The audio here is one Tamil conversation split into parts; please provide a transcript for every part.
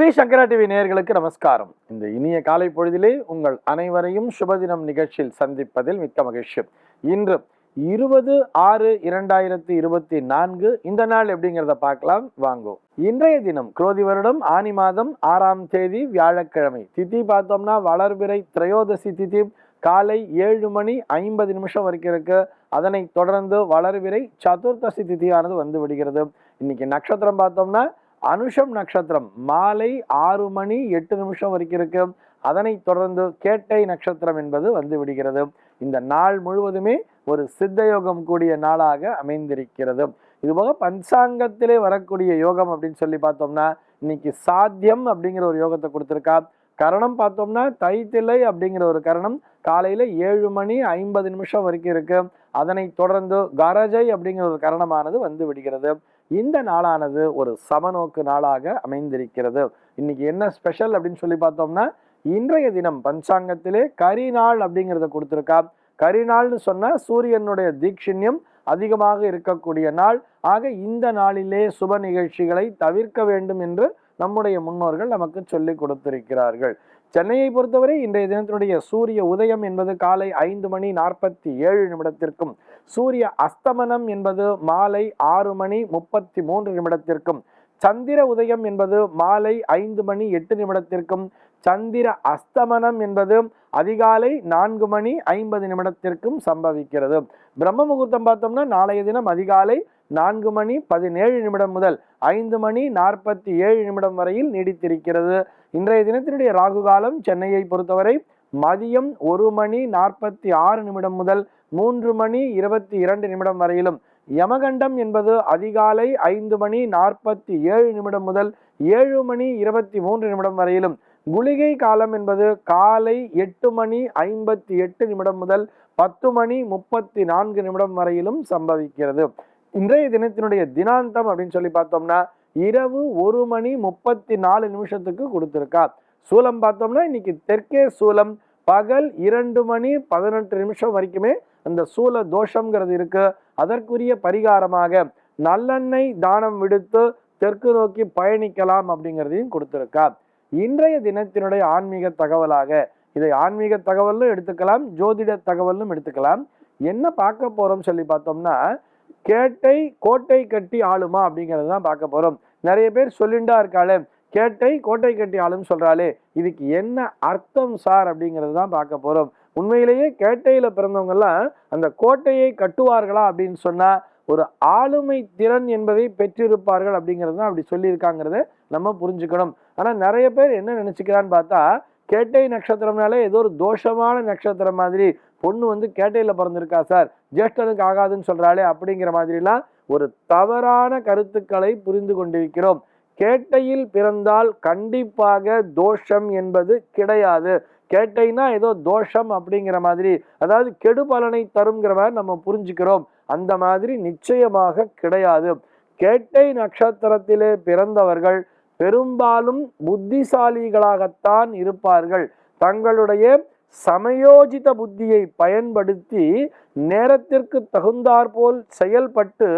ஸ்ரீ சங்கரா டிவி நேயர்களுக்கு நமஸ்காரம். இந்த இனிய காலை பொழுதிலே உங்கள் அனைவரையும் சுபதினம் நிகழ்ச்சியில் சந்திப்பதில் மிக்க மகிழ்ச்சி. இன்று இருபது ஆறு இரண்டாயிரத்தி இருபத்தி நான்கு இந்த நாள் எப்படிங்கிறத பார்க்கலாம். வாங்கோ. இன்றைய தினம் குரோதி வருடம் ஆனி மாதம் ஆறாம் தேதி வியாழக்கிழமை. திதி பார்த்தோம்னா வளர்பிறை திரையோதசி திதி. காலை ஏழு மணி ஐம்பது நிமிஷம் வரைக்கும் இருக்கு. அதனை தொடர்ந்து வளர்விரை சதுர்தசி திதியானது வந்து விடுகிறது. இன்னைக்கு நட்சத்திரம் பார்த்தோம்னா அனுஷம் நட்சத்திரம். மாலை ஆறு மணி எட்டு நிமிஷம் வரைக்கும் இருக்கு. அதனை தொடர்ந்து கேட்டை நட்சத்திரம் என்பது வந்து விடுகிறது. இந்த நாள் முழுவதுமே ஒரு சித்த யோகம் கூடிய நாளாக அமைந்திருக்கிறது. இதுபோக பஞ்சாங்கத்திலே வரக்கூடிய யோகம் அப்படின்னு சொல்லி பார்த்தோம்னா இன்னைக்கு சாத்தியம் அப்படிங்கிற ஒரு யோகத்தை கொடுத்துருக்கா. கரணம் பார்த்தோம்னா தைத்திலை அப்படிங்கிற ஒரு கரணம் காலையில ஏழு மணி ஐம்பது நிமிஷம் வரைக்கும் இருக்கு. அதனை தொடர்ந்து கரஜை அப்படிங்கிற ஒரு கரணமானது வந்து விடுகிறது. இந்த நாளானது ஒரு சமநோக்கு நாளாக அமைந்திருக்கிறது. இன்னைக்கு என்ன ஸ்பெஷல் அப்படின்னு சொல்லி பார்த்தோம்னா இன்றைய தினம் பஞ்சாங்கத்திலே கரிநாள் அப்படிங்கிறத கொடுத்துருக்கா. கரிநாள்னு சொன்னால் சூரியனுடைய தீட்சிண்யம் அதிகமாக இருக்கக்கூடிய நாள். ஆக இந்த நாளிலே சுப நிகழ்ச்சிகளை தவிர்க்க வேண்டும் என்று நம்முடைய முன்னோர்கள் நமக்கு சொல்லி கொடுத்திருக்கிறார்கள். சென்னையை பொறுத்தவரை இன்றைய தினத்தினுடைய சூரிய உதயம் என்பது காலை ஐந்து மணி நாற்பத்தி ஏழு நிமிடத்திற்கும் சூரிய அஸ்தமனம் என்பது மாலை ஆறு மணி முப்பத்தி மூன்று நிமிடத்திற்கும் சந்திர உதயம் என்பது மாலை ஐந்து மணி எட்டு நிமிடத்திற்கும் சந்திர அஸ்தமனம் என்பது அதிகாலை நான்கு மணி ஐம்பது நிமிடத்திற்கும் சம்பவிக்கிறது. பிரம்ம முகூர்த்தம் பார்த்தோம்னா நாளைய தினம் அதிகாலை நான்கு மணி பதினேழு நிமிடம் முதல் ஐந்து மணி நாற்பத்தி ஏழு நிமிடம் வரையில் நீடித்திருக்கிறது. இன்றைய தினத்தினுடைய ராகு காலம் சென்னையை பொறுத்தவரை மதியம் ஒரு மணி நாற்பத்தி ஆறு நிமிடம் முதல் மூன்று மணி இருபத்தி இரண்டு நிமிடம் வரையிலும். யமகண்டம் என்பது அதிகாலை ஐந்து மணி நாற்பத்தி ஏழு நிமிடம் முதல் ஏழு மணி இருபத்தி மூன்று நிமிடம் வரையிலும். குளிகை காலம் என்பது காலை எட்டு மணி ஐம்பத்தி எட்டு நிமிடம் முதல் பத்து மணி முப்பத்தி நான்கு நிமிடம் வரையிலும் சம்பவிக்கிறது. இன்றைய தினத்தினுடைய தினாந்தம் அப்படின்னு சொல்லி பார்த்தோம்னா இரவு ஒரு மணி முப்பத்தி நாலு நிமிஷத்துக்கு கொடுத்துருக்கா. சூலம் பார்த்தோம்னா இன்னைக்கு தெற்கே சூலம் பகல் இரண்டு மணி பதினெட்டு நிமிஷம் வரைக்குமே அந்த சூல தோஷங்கிறது இருக்கு. அதற்குரிய பரிகாரமாக நல்லெண்ணெய் தானம் விடுத்து தெற்கு நோக்கி பயணிக்கலாம் அப்படிங்கிறதையும் கொடுத்துருக்கா இன்றைய தினத்தினுடைய ஆன்மீக தகவலாக இதை ஆன்மீக தகவலும் எடுத்துக்கலாம் ஜோதிட தகவலும் எடுத்துக்கலாம். என்ன பார்க்க போறோம் சொல்லி பார்த்தோம்னா கேட்டை கோட்டை கட்டி ஆளுமா அப்படிங்கிறது தான் பார்க்க போறோம். நிறைய பேர் சொல்லிண்டா இருக்காளே கேட்டை கோட்டை கட்டி ஆளும் சொல்றாளே இதுக்கு என்ன அர்த்தம் சார் அப்படிங்கிறது தான் பார்க்க போறோம். உண்மையிலேயே கேட்டையில் பிறந்தவங்கெல்லாம் அந்த கோட்டையை கட்டுவார்களா அப்படின்னு சொன்னால் ஒரு ஆளுமை திறன் என்பதை பெற்றிருப்பார்கள் அப்படிங்கிறது தான் அப்படி சொல்லியிருக்காங்கிறத நம்ம புரிஞ்சுக்கணும். ஆனால் நிறைய பேர் என்ன நினச்சிக்கிறான்னு பார்த்தா கேட்டை நட்சத்திரம்னாலே ஏதோ ஒரு தோஷமான நட்சத்திரம் மாதிரி பொண்ணு வந்து கேட்டையில் பிறந்திருக்கா சார் ஜேஷ்டனுக்கு ஆகாதுன்னு சொல்கிறாளே அப்படிங்கிற மாதிரிலாம் ஒரு தவறான கருத்துக்களை புரிந்து கொண்டிருக்கிறோம். கேட்டையில் பிறந்தால் கண்டிப்பாக தோஷம் என்பது கிடையாது. கேட்டைனா ஏதோ தோஷம் அப்படிங்கிற மாதிரி அதாவது கெடு பலனை தருங்கிற மாதிரி நம்ம புரிஞ்சுக்கிறோம். அந்த மாதிரி நிச்சயமாக கிடையாது. கேட்டை நட்சத்திரத்திலே பிறந்தவர்கள் பெரும்பாலும் புத்திசாலிகளாகத்தான் இருப்பார்கள். தங்களுடைய சமயோஜித புத்தியை பயன்படுத்தி நேரத்திற்கு தகுந்தாற்போல் செயல்பட்டு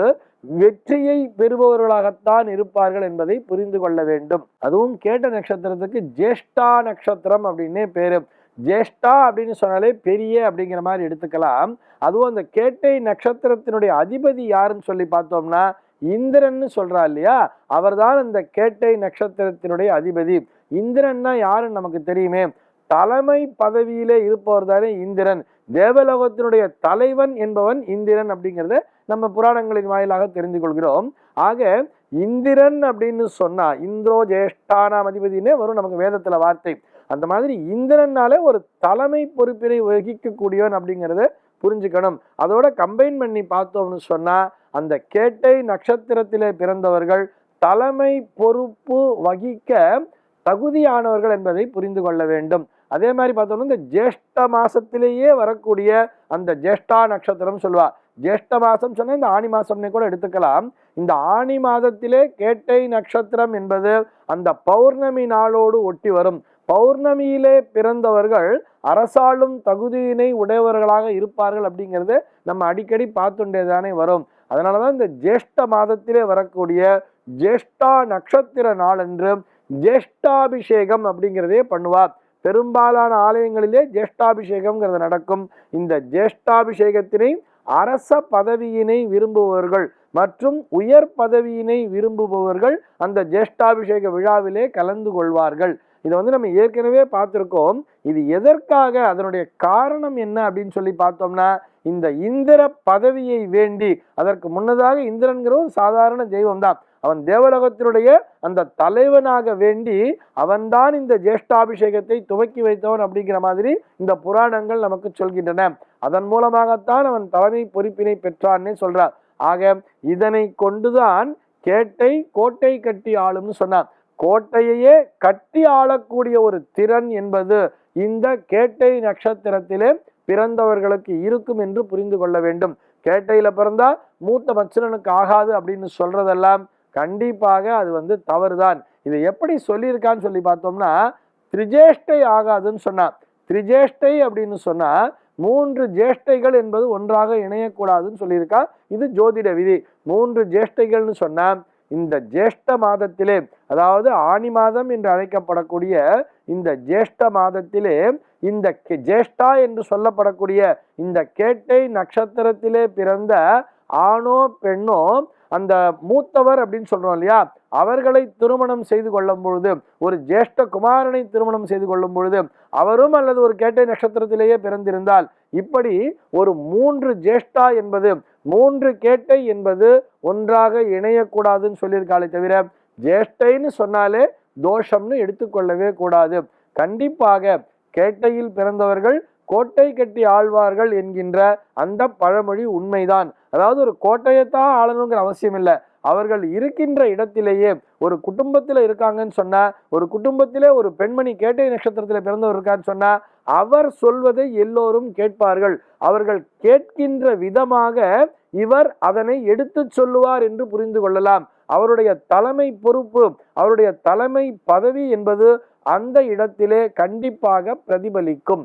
வெற்றியை பெறுபவர்களாகத்தான் இருப்பார்கள் என்பதை புரிந்து கொள்ள வேண்டும். அதுவும் கேட்ட நட்சத்திரத்துக்கு ஜேஷ்டா நட்சத்திரம் அப்படின்னே பேரு. ஜேஷ்டா அப்படின்னு சொன்னாலே பெரிய அப்படிங்கிற மாதிரி எடுத்துக்கலாம். அதுவும் அந்த கேட்டை நட்சத்திரத்தினுடைய அதிபதி யாருன்னு சொல்லி பார்த்தோம்னா இந்திரன்னு சொல்றா இல்லையா? அவர்தான் அந்த கேட்டை நட்சத்திரத்தினுடைய அதிபதி. இந்திரன்னா யாருன்னு நமக்கு தெரியுமே? தலைமை பதவியிலே இருப்பவர் தானே இந்திரன். தேவலோகத்தினுடைய தலைவன் என்பவன் இந்திரன் அப்படிங்கிறத நம்ம புராணங்களின் வாயிலாக தெரிந்து கொள்கிறோம் ஆக இந்திரன் அப்படின்னு சொன்னா இந்திரோ ஜேஷ்டானாம் அதிபதினே வரும் நமக்கு வேதத்துல வார்த்தை. அந்த மாதிரி இந்திரனாலே ஒரு தலைமை பொறுப்பினை வகிக்கக்கூடியவன் அப்படிங்கிறத புரிஞ்சுக்கணும். அதோட கம்பைன் பண்ணி பார்த்தோம்னு சொன்னா அந்த கேட்டை நட்சத்திரத்திலே பிறந்தவர்கள் தலைமை பொறுப்பு வகிக்க தகுதியானவர்கள் என்பதை புரிந்து கொள்ள வேண்டும். அதே மாதிரி பார்த்தோம்னா இந்த ஜேஷ்ட மாதத்திலேயே வரக்கூடிய அந்த ஜேஷ்டா நட்சத்திரம் சொல்லுவா ஜேஷ்ட மாதம் சொன்னால் இந்த ஆணி மாதம்னே கூட எடுத்துக்கலாம். இந்த ஆணி மாதத்திலே கேட்டை நட்சத்திரம் என்பது அந்த பௌர்ணமி நாளோடு ஒட்டி வரும். பௌர்ணமியிலே பிறந்தவர்கள் அரசாளும் தகுதியினை உடையவர்களாக இருப்பார்கள் அப்படிங்கிறது நம்ம அடிக்கடி பார்த்துண்டே தானே வரும். அதனாலதான் இந்த ஜேஷ்ட மாதத்திலே வரக்கூடிய ஜேஷ்டா நட்சத்திர நாளன்று ஜேஷ்டாபிஷேகம் அப்படிங்கிறதே பண்ணுவார் பெரும்பாலான ஆலயங்களிலே ஜேஷ்டாபிஷேகம்ங்கிறது நடக்கும். இந்த ஜேஷ்டாபிஷேகத்தினை அரச பதவியினை விரும்புபவர்கள் மற்றும் உயர் பதவியினை விரும்புபவர்கள் அந்த ஜேஷ்டாபிஷேக விழாவிலே கலந்து கொள்வார்கள். இதை வந்து நம்ம ஏற்கனவே பார்த்துருக்கோம். இது எதற்காக அதனுடைய காரணம் என்ன அப்படின்னு சொல்லி பார்த்தோம்னா இந்த இந்திர பதவியை வேண்டி அதற்கு முன்னதாக இந்திரன்கிறவும் சாதாரண தெய்வம் தான் அவன் தேவலோகத்தினுடைய அந்த தலைவனாக வேண்டி அவன்தான் இந்த ஜேஷ்டாபிஷேகத்தை துவக்கி வைத்தவன் அப்படிங்கிற மாதிரி இந்த புராணங்கள் நமக்கு சொல்கின்றன. அதன் மூலமாகத்தான் அவன் தலைமை பொறுப்பினை பெற்றான்னே சொல்றார். ஆக இதனை கொண்டுதான் கேட்டை கோட்டை கட்டி ஆளும்னு சொன்னான் கோட்டையையே கட்டி ஆளக்கூடிய ஒரு திறன் என்பது இந்த கேட்டை நட்சத்திரத்திலே பிறந்தவர்களுக்கு இருக்கும் என்று புரிந்து கொள்ள வேண்டும். கேட்டையில பிறந்தா மூத்த மச்சனனுக்கு ஆகாது அப்படின்னு சொல்றதெல்லாம் கண்டிப்பாக அது வந்து தவறுதான். இதை எப்படி சொல்லியிருக்கான்னு சொல்லி பார்த்தோம்னா திரிஜேஷ்டை ஆகாதுன்னு சொன்னான் திரிஜேஷ்டை அப்படின்னு சொன்னால் மூன்று ஜேஷ்டைகள் என்பது ஒன்றாக இணையக்கூடாதுன்னு சொல்லியிருக்கா. இது ஜோதிட விதி. மூன்று ஜேஷ்டைகள்னு சொன்னால் இந்த ஜேஷ்ட மாதத்திலே அதாவது ஆணி மாதம் என்று அழைக்கப்படக்கூடிய இந்த ஜேஷ்ட மாதத்திலே இந்த ஜேஷ்டா என்று சொல்லப்படக்கூடிய இந்த கேட்டை நட்சத்திரத்திலே பிறந்த ஆணோ பெண்ணோ அந்த மூத்தவர் அப்படின்னு சொல்கிறோம் இல்லையா அவர்களை திருமணம் செய்து கொள்ளும் பொழுது ஒரு ஜேஷ்ட குமாரனை திருமணம் செய்து கொள்ளும் பொழுது அவரும் அல்லது ஒரு கேட்டை நட்சத்திரத்திலேயே பிறந்திருந்தால் இப்படி ஒரு மூன்று ஜேஷ்டா என்பது மூன்று கேட்டை என்பது ஒன்றாக இணையக்கூடாதுன்னு சொல்லியிருக்காளே தவிர ஜேஷ்டைன்னு சொன்னாலே தோஷம்னு எடுத்துக்கொள்ளவே கூடாது. கண்டிப்பாக கேட்டையில் பிறந்தவர்கள் கோட்டை கட்டி ஆழ்வார்கள் என்கின்ற அந்த பழமொழி உண்மைதான். அதாவது ஒரு கோட்டையைத்தான் ஆளணுங்கிற அவசியம் இல்லை. அவர்கள் இருக்கின்ற இடத்திலேயே ஒரு குடும்பத்தில் இருக்காங்கன்னு சொன்னால் ஒரு குடும்பத்திலே ஒரு பெண்மணி கேட்டை நட்சத்திரத்தில் பிறந்தவர் இருக்கான்னு சொன்னால் அவர் சொல்வதை எல்லோரும் கேட்பார்கள். அவர்கள் கேட்கின்ற விதமாக இவர் அதனை எடுத்துச் சொல்லுவார் என்று புரிந்து கொள்ளலாம். அவருடைய தலைமை பொறுப்பு அவருடைய தலைமை பதவி என்பது அந்த இடத்திலே கண்டிப்பாக பிரதிபலிக்கும்.